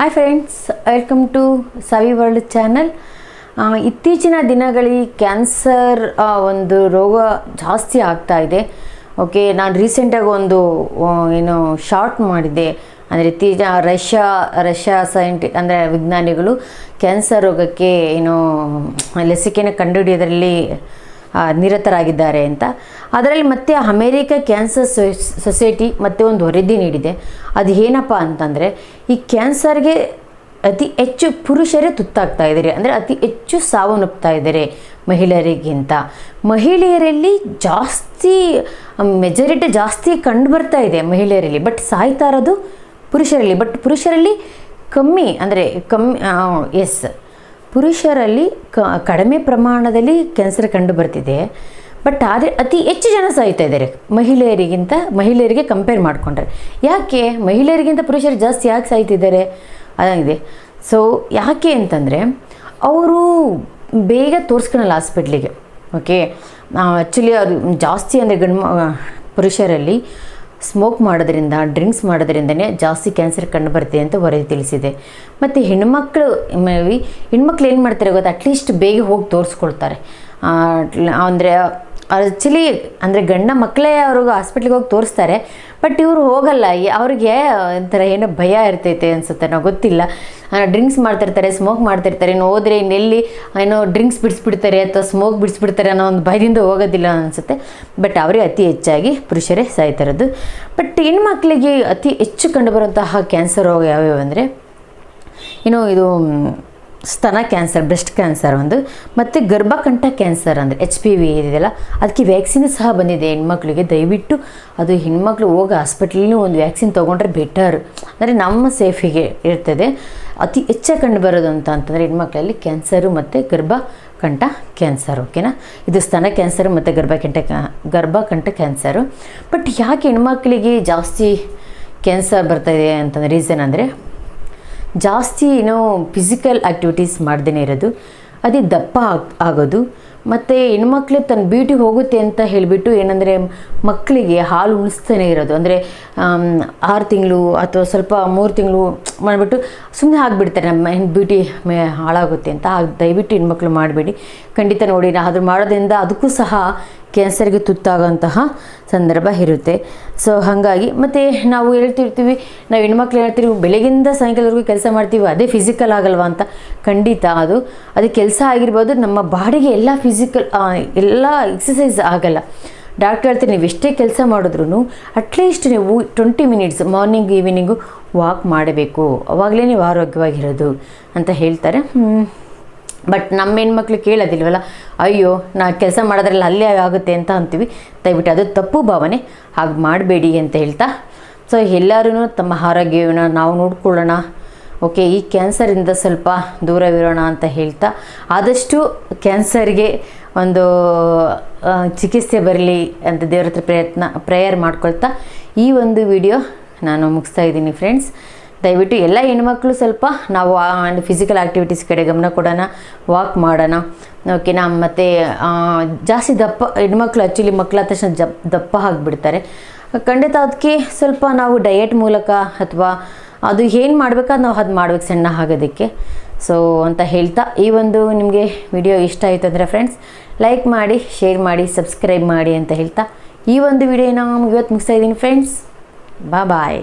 Hi friends welcome to Savi world channel ಇತ್ತೀಚಿನ ದಿನಗಳಲ್ಲಿ cancer ಒಂದು ರೋಗ ಜಾಸ್ತಿ ಆಗ್ತಾ ಇದೆ. ಓಕೆ ನಾನು ರೀಸೆಂಟಾಗಿ ಒಂದು ಏನು ಶಾರ್ಟ್ ಮಾಡಿದ್ದೆ. ಅಂದರೆ ಇತ್ತೀಚಿನ ರಷ್ಯಾ ರಷ್ಯಾ ಸೈಂಟಿ ಅಂದರೆ ವಿಜ್ಞಾನಿಗಳು ಕ್ಯಾನ್ಸರ್ ರೋಗಕ್ಕೆ ಏನು, ಲಸಿಕೆನ ಕಂಡುಹಿಡಿಯೋದ್ರಲ್ಲಿ ನಿರತರಾಗಿದ್ದಾರೆ ಅಂತ. ಅದರಲ್ಲಿ ಮತ್ತೆ ಅಮೇರಿಕ ಕ್ಯಾನ್ಸರ್ ಸೊಸ್- ಸೊಸೈಟಿ ಮತ್ತೆ ಒಂದು ವರದಿ ನೀಡಿದೆ. ಅದು ಏನಪ್ಪ ಅಂತಂದರೆ, ಈ ಕ್ಯಾನ್ಸರ್ಗೆ ಅತಿ ಹೆಚ್ಚು ಪುರುಷರೇ ತುತ್ತಾಗ್ತಾ ಇದ್ದಾರೆ. ಅಂದರೆ ಅತಿ ಹೆಚ್ಚು ಸಾವನ್ನಪ್ತಾ ಇದ್ದಾರೆ ಮಹಿಳೆಯರಿಗಿಂತ. ಮಹಿಳೆಯರಲ್ಲಿ ಜಾಸ್ತಿ ಮೆಜಾರಿಟಿ ಜಾಸ್ತಿ ಕಂಡು ಬರ್ತಾ ಇದೆ ಮಹಿಳೆಯರಲ್ಲಿ. ಬಟ್ ಸಾಯ್ತಾ ಇರೋದು ಪುರುಷರಲ್ಲಿ. ಬಟ್ ಪುರುಷರಲ್ಲಿ ಕಮ್ಮಿ, ಅಂದರೆ ಕಮ್ಮಿ ಎಸ್ ಪುರುಷರಲ್ಲಿ ಕಡಿಮೆ ಪ್ರಮಾಣದಲ್ಲಿ ಕ್ಯಾನ್ಸರ್ ಕಂಡು ಬರ್ತಿದೆ ಬಟ್ ಆದರೆ ಅತಿ ಹೆಚ್ಚು ಜನ ಸಾಯ್ತಾ ಇದ್ದಾರೆ. ಮಹಿಳೆಯರಿಗಿಂತ, ಮಹಿಳೆಯರಿಗೆ ಕಂಪೇರ್ ಮಾಡಿಕೊಂಡ್ರೆ. ಯಾಕೆ? ಮಹಿಳೆಯರಿಗಿಂತ ಪುರುಷರು ಜಾಸ್ತಿ ಯಾಕೆ ಸಾಯ್ತಿದ್ದಾರೆ? ಅದಾಗಿದೆ. ಸೊ ಯಾಕೆ ಅಂತಂದರೆ, ಅವರು ಬೇಗ ತೋರಿಸ್ಕೊಳಲ್ಲ ಹಾಸ್ಪಿಟ್ಲಿಗೆ ಓಕೆ ಆ್ಯಕ್ಚುಲಿ ಅದು ಜಾಸ್ತಿ ಅಂದರೆ ಗಂಡು ಪುರುಷರಲ್ಲಿ ಸ್ಮೋಕ್ ಮಾಡೋದ್ರಿಂದ ಡ್ರಿಂಕ್ಸ್ ಮಾಡೋದ್ರಿಂದನೇ ಜಾಸ್ತಿ ಕ್ಯಾನ್ಸರ್ ಕಂಡು ಬರ್ತಿದೆ ಅಂತ ವರದಿ ತಿಳಿಸಿದೆ. ಮತ್ತು ಹೆಣ್ಮಕ್ಳು ಹೆಣ್ಮಕ್ಳು ಏನು ಮಾಡ್ತಾರೆ ಗೊತ್ತಾ? ಅಟ್ಲೀಸ್ಟ್ ಬೇಗ ಹೋಗಿ ತೋರಿಸ್ಕೊಳ್ತಾರೆ. ಅಂದರೆ ಆ್ಯಕ್ಚುಲಿ ಅಂದರೆ ಗಂಡ ಮಕ್ಕಳೇ ಅವ್ರಿಗೆ ಹಾಸ್ಪಿಟ್ಲಿಗೆ ಹೋಗಿ ತೋರಿಸ್ತಾರೆ. ಬಟ್ ಇವರು ಹೋಗಲ್ಲ. ಅವ್ರಿಗೆ ಒಂಥರ ಏನೋ ಭಯ ಇರ್ತೈತೆ ಅನ್ಸುತ್ತೆ. ನಾವು ಗೊತ್ತಿಲ್ಲ. ಡ್ರಿಂಕ್ಸ್ ಮಾಡ್ತಿರ್ತಾರೆ ಸ್ಮೋಕ್ ಮಾಡ್ತಿರ್ತಾರೆ. ಇನ್ನು ಹೋದರೆ ಇನ್ನೆಲ್ಲಿ ಏನೋ ಡ್ರಿಂಕ್ಸ್ ಬಿಡಿಸ್ಬಿಡ್ತಾರೆ ಅಥವಾ ಸ್ಮೋಕ್ ಬಿಡಿಸ್ಬಿಡ್ತಾರೆ ಅನ್ನೋ ಒಂದು ಭಯದಿಂದ ಹೋಗೋದಿಲ್ಲ ಅನಿಸುತ್ತೆ. ಬಟ್ ಅವರೇ ಅತಿ ಹೆಚ್ಚಾಗಿ ಪುರುಷರೇ ಸಾಯ್ತಾ ಇರೋದು ಬಟ್ ಹೆಣ್ಮಕ್ಳಿಗೆ ಅತಿ ಹೆಚ್ಚು ಕಂಡುಬರುವಂತಹ ಕ್ಯಾನ್ಸರ್ ರೋಗ ಯಾವ್ಯಾವು ಅಂದರೆ ಇದು ಸ್ತನ ಕ್ಯಾನ್ಸರ್, ಬ್ರೆಸ್ಟ್ ಕ್ಯಾನ್ಸರ್ ಒಂದು, ಮತ್ತು ಗರ್ಭಕಂಠ ಕ್ಯಾನ್ಸರ್ ಅಂದರೆ ಎಚ್ ಪಿ ವಿ ಇದೆಯಲ್ಲ ಅದಕ್ಕೆ ವ್ಯಾಕ್ಸಿನ್ ಸಹ ಬಂದಿದೆ ಹೆಣ್ಮಕ್ಳಿಗೆ. ದಯವಿಟ್ಟು ಅದು ಹೆಣ್ಮಕ್ಳು ಹೋಗಿ ಹಾಸ್ಪಿಟ್ಲಲ್ಲಿ ಒಂದು ವ್ಯಾಕ್ಸಿನ್ ತೊಗೊಂಡ್ರೆ ಬೆಟರ್ ಅಂದರೆ ನಮ್ಮ ಸೇಫಿಗೆ ಇರ್ತದೆ. ಅತಿ ಹೆಚ್ಚು ಕಂಡು ಬರೋದು ಅಂತ ಅಂತಂದರೆ ಹೆಣ್ಮಕ್ಳಲ್ಲಿ ಕ್ಯಾನ್ಸರು ಮತ್ತು ಗರ್ಭಕಂಠ ಕ್ಯಾನ್ಸರ್ ಓಕೆನಾ ಇದು ಸ್ತನ ಕ್ಯಾನ್ಸರ್ ಮತ್ತು ಗರ್ಭಕಂಠ ಗರ್ಭಕಂಠ ಕ್ಯಾನ್ಸರು. ಬಟ್ ಯಾಕೆ ಹೆಣ್ಮಕ್ಳಿಗೆ ಜಾಸ್ತಿ ಕ್ಯಾನ್ಸರ್ ಬರ್ತಾಯಿದೆ ಅಂತಂದ್ರೆ ರೀಸನ್ ಅಂದರೆ ಜಾಸ್ತಿ ಏನೋ ಫಿಸಿಕಲ್ ಆ್ಯಕ್ಟಿವಿಟೀಸ್ ಮಾಡ್ದೇ ಇರೋದು. ಅದೇ ದಪ್ಪ ಆಗ್, ಆಗೋದು. ಮತ್ತು ಹೆಣ್ಮಕ್ಳು ತನ್ನ ಬ್ಯೂಟಿ ಹೋಗುತ್ತೆ ಅಂತ ಹೇಳಿಬಿಟ್ಟು ಏನಂದರೆ ಮಕ್ಕಳಿಗೆ ಹಾಲು ಉಣಿಸ್ತಾನೆ ಇರೋದು. ಅಂದರೆ ಆರು ತಿಂಗಳು ಅಥವಾ ಸ್ವಲ್ಪ ಮೂರು ತಿಂಗಳು ಮಾಡಿಬಿಟ್ಟು ಸುಮ್ಮನೆ ಆಗಿಬಿಡ್ತಾರೆ. ನಮ್ಮ ಬ್ಯೂಟಿ ಮೇ ಹಾಳಾಗುತ್ತೆ ಅಂತ. ದಯವಿಟ್ಟು ಹೆಣ್ಮಕ್ಳು ಮಾಡಬೇಡಿ. ಖಂಡಿತ ನೋಡಿ ನಾ ಅದ್ರ ಮಾಡೋದ್ರಿಂದ ಅದಕ್ಕೂ ಸಹ ಕ್ಯಾನ್ಸರ್ಗೆ ತುತ್ತಾಗೋಂತಹ ಸಂದರ್ಭ ಇರುತ್ತೆ. ಸೊ ಹಾಗಾಗಿ ಮತ್ತು ನಾವು ಹೇಳ್ತಿರ್ತೀವಿ, ನಾವು ಹೆಣ್ಮಕ್ಳು ಹೇಳ್ತೀವಿ ಬೆಳಗಿಂದ ಸಾಯಂಕಾಲವರೆಗೂ ಕೆಲಸ ಮಾಡ್ತೀವಿ, ಅದೇ ಫಿಸಿಕಲ್ ಆಗಲ್ವಾ ಅಂತ. ಖಂಡಿತ ಅದು. ಅದು ಕೆಲಸ ಆಗಿರ್ಬೋದು, ನಮ್ಮ ಬಾಡಿಗೆ ಎಲ್ಲ ಫಿಸಿಕಲ್ ಎಲ್ಲ ಎಕ್ಸಸೈಸ್ ಆಗಲ್ಲ. ಡಾಕ್ಟರ್ ಹೇಳ್ತೀನಿ ನೀವು ಎಷ್ಟೇ ಕೆಲಸ ಮಾಡಿದ್ರು ಅಟ್ಲೀಸ್ಟ್ ನೀವು twenty minutes morning evening walk ಮಾಡಬೇಕು. ಅವಾಗಲೇ ನೀವು ಆರೋಗ್ಯವಾಗಿರೋದು, ಅಂತ ಹೇಳ್ತಾರೆ. ಬಟ್ ನಮ್ಮ ಹೆಣ್ಮಕ್ಳು ಕೇಳೋದಿಲ್ವಲ್ಲ? ಅಯ್ಯೋ, ನಾ ಕೆಲಸ ಮಾಡೋದ್ರಲ್ಲಿ ಅಲ್ಲೇ ಆಗುತ್ತೆ ಅಂತ ಅಂತೀವಿ. ದಯವಿಟ್ಟು ಅದು ತಪ್ಪು ಭಾವನೆ. ಹಾಗೆ ಮಾಡಬೇಡಿ ಅಂತ ಹೇಳ್ತಾ. ಸೊ ಎಲ್ಲರೂ ತಮ್ಮ ಆರೋಗ್ಯವನ್ನು ನಾವು ನೋಡ್ಕೊಳ್ಳೋಣ. ಓಕೆ ಈ ಕ್ಯಾನ್ಸರಿಂದ ಸ್ವಲ್ಪ ದೂರವಿರೋಣ ಅಂತ ಹೇಳ್ತಾ. ಆದಷ್ಟು ಕ್ಯಾನ್ಸರ್ಗೆ ಒಂದು ಚಿಕಿತ್ಸೆ ಬರಲಿ ಅಂತ ದೇವ್ರ ಪ್ರಯತ್ನ, ಪ್ರೇಯರ್ ಮಾಡ್ಕೊಳ್ತಾ. ಈ ಒಂದು ವಿಡಿಯೋ ನಾನು ಮುಗಿಸ್ತಾ ಇದ್ದೀನಿ ಫ್ರೆಂಡ್ಸ್ ದಯವಿಟ್ಟು ಎಲ್ಲ ಹೆಣ್ಮಕ್ಳು ಸ್ವಲ್ಪ ನಾವು ಆ್ಯಂಡ್ ಫಿಸಿಕಲ್ ಆ್ಯಕ್ಟಿವಿಟೀಸ್ ಕಡೆ ಗಮನ ಕೊಡೋಣ ವಾಕ್ ಮಾಡೋಣ. ಓಕೆನಾ ಮತ್ತು ಜಾಸ್ತಿ ದಪ್ಪ, ಹೆಣ್ಮಕ್ಳು ಆ್ಯಕ್ಚುಲಿ ಮಕ್ಕಳ ತಕ್ಷಣ ಜಪ್, ದಪ್ಪ ಆಗಿಬಿಡ್ತಾರೆ. ಖಂಡಿತ ಅದಕ್ಕೆ ಸ್ವಲ್ಪ ನಾವು ಡಯೆಟ್ ಮೂಲಕ ಅಥವಾ ಅದು ಏನು ಮಾಡ್ಬೇಕಾದ್ರೆ ನಾವು ಅದು ಮಾಡ್ಬೇಕು ಸಣ್ಣ ಆಗೋದಕ್ಕೆ. ಸೊ ಅಂತ ಹೇಳ್ತಾ ಈ ಒಂದು ನಿಮಗೆ ವಿಡಿಯೋ ಇಷ್ಟ ಆಯಿತು ಅಂದರೆ ಫ್ರೆಂಡ್ಸ್ ಲೈಕ್ ಮಾಡಿ ಶೇರ್ ಮಾಡಿ ಸಬ್ಸ್ಕ್ರೈಬ್ ಮಾಡಿ ಅಂತ ಹೇಳ್ತಾ ಈ ಒಂದು ವಿಡಿಯೋನ ಇವತ್ತು ಮುಗಿಸ್ತಾ ಇದ್ದೀನಿ ಫ್ರೆಂಡ್ಸ್ ಬಾ ಬಾಯ್